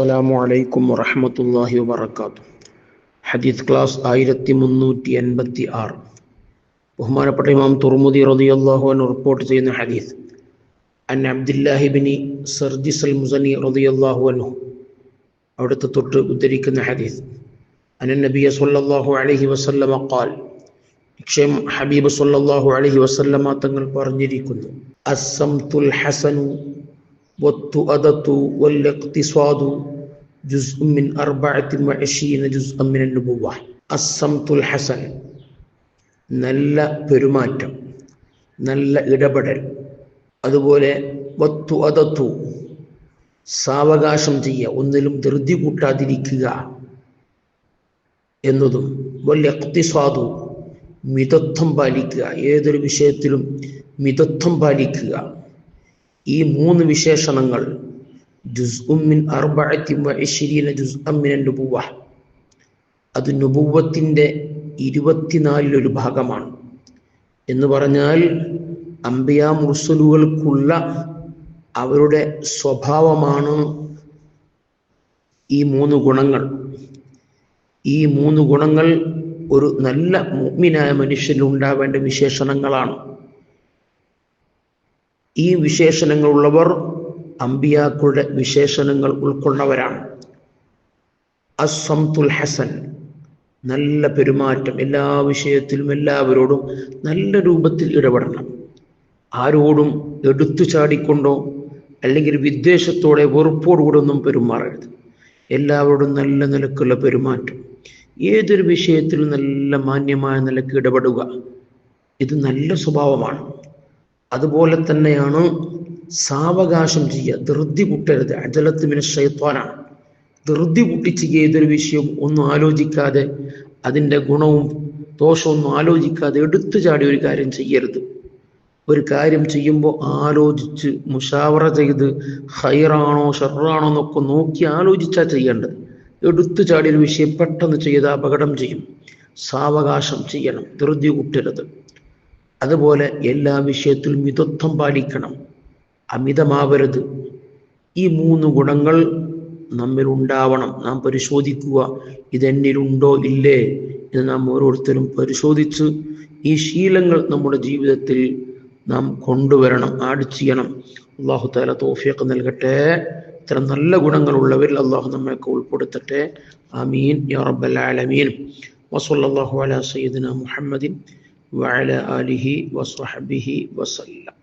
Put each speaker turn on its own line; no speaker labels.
അസ്സലാമു അലൈക്കും വറഹമത്തല്ലാഹി വബർക്കാത്തു ഹദീസ് ക്ലാസ് ആയിരത്തി മുന്നൂറ്റി എൺപത്തി ആറ് ബഹുമാനപ്പെട്ട ഇമാം തുർമുദി റളിയല്ലാഹു അൻഹു റിപ്പോർട്ട് ചെയ്യുന്ന ഹദീസ്. അൻ അബ്ദുല്ലാഹിബിനി സർജിസ് അൽ മുസനി റളിയല്ലാഹു അൻഹു. അവിടുത്തെ തൊട്ട് ഉദ്ധരിക്കുന്ന ഹദീസ്. അനൻ നബിയ സല്ലല്ലാഹു അലൈഹി വസല്ലമ ഖാൽ. നിക്ഷയം ഹബീബ് സല്ലല്ലാഹു അലൈഹി വസല്ലമ തങ്ങൾ പറഞ്ഞിരിക്കുന്നു. അസ്സംതുൽ ഹസനു والتؤدة والاقتصاد جزء من أربعة وعشرين جزءا من النبوة الصمت الحسن നല്ല പെരുമാറ്റം നല്ല ഇടപെടൽ അതുപോലെ വത്തു അതത്തു സാവകാശം ചെയ്യുക ഒന്നിലും ധൃതി കൂട്ടാതിരിക്കുക എന്നതും വല്യക്തിസ്വാദു മിതത്വം പാലിക്കുക ഏതൊരു വിഷയത്തിലും മിതത്വം പാലിക്കുക ഈ മൂന്ന് വിശേഷണങ്ങൾ അത് നുബുവത്തിന്റെ ഇരുപത്തിനാലിലൊരു ഭാഗമാണ്. എന്ന് പറഞ്ഞാൽ അംബിയ മുർസലുകൾക്കുള്ള അവരുടെ സ്വഭാവമാണ് ഈ മൂന്ന് ഗുണങ്ങൾ. ഈ മൂന്ന് ഗുണങ്ങൾ ഒരു നല്ല മുഗ്മിനായ മനുഷ്യനിൽ ഉണ്ടാവേണ്ട വിശേഷണങ്ങളാണ്. ഈ വിശേഷണങ്ങളുള്ളവർ അമ്പിയാക്കളുടെ വിശേഷണങ്ങൾ ഉൾക്കൊണ്ടവരാണ് അസംതുൽ ഹസൻ നല്ല പെരുമാറ്റം എല്ലാ വിഷയത്തിലും എല്ലാവരോടും നല്ല രൂപത്തിൽ ഇടപെടണം. ആരോടും എടുത്തു ചാടിക്കൊണ്ടോ അല്ലെങ്കിൽ വിദ്വേഷത്തോടെ വെറുപ്പോടുകൂടെ ഒന്നും പെരുമാറരുത്. എല്ലാവരോടും നല്ല നിലക്കുള്ള പെരുമാറ്റം. ഏതൊരു വിഷയത്തിലും നല്ല മാന്യമായ നിലയ്ക്ക് ഇടപെടുക. ഇത് നല്ല സ്വഭാവമാണ്. അതുപോലെ തന്നെയാണ് സാവകാശം ചെയ്യുക. ധൃതി കൂട്ടരുത് അജലത്തുമിന് ശൈത്വാനാണ് ധൃതി കൂട്ടിച്ച് ഏതൊരു വിഷയവും ഒന്നും ആലോചിക്കാതെ അതിന്റെ ഗുണവും ദോഷവും ഒന്നും ആലോചിക്കാതെ എടുത്തു ചാടി ഒരു കാര്യം ചെയ്യരുത്. ഒരു കാര്യം ചെയ്യുമ്പോൾ ആലോചിച്ച് മുഷാവറ ചെയ്ത് ഹൈറാണോ ഷെറാണോ എന്നൊക്കെ നോക്കി ആലോചിച്ചാൽ ചെയ്യേണ്ടത്. എടുത്തു ചാടി ഒരു വിഷയം പെട്ടെന്ന് ചെയ്ത് അപകടം ചെയ്യും. സാവകാശം ചെയ്യണം. ധൃതി കൂട്ടരുത് അതുപോലെ എല്ലാ വിഷയത്തിലും മിതത്വം പാലിക്കണം. അമിതമാവരുത്. ഈ മൂന്ന് ഗുണങ്ങൾ നമ്മിൽ ഉണ്ടാവണം നാം പരിശോധിക്കുക ഇതെന്നിലുണ്ടോ ഇല്ലേ എന്ന് നാം ഓരോരുത്തരും പരിശോധിച്ച് ഈ ശീലങ്ങൾ നമ്മുടെ ജീവിതത്തിൽ നാം കൊണ്ടുവരണം ആഡ് ചെയ്യണം. അള്ളാഹു താല തോഫിയൊക്കെ നൽകട്ടെ. ഇത്തരം നല്ല ഗുണങ്ങളുള്ളവരിൽ അള്ളാഹു നമ്മയൊക്കെ ഉൾപ്പെടുത്തട്ടെ. അമീൻ യാ റബ്ബൽ ആലമീൻ. വസല്ലല്ലാഹു അലാ സയ്യിദിന മുഹമ്മദിൻ وعلى آله وصحبه وسلم.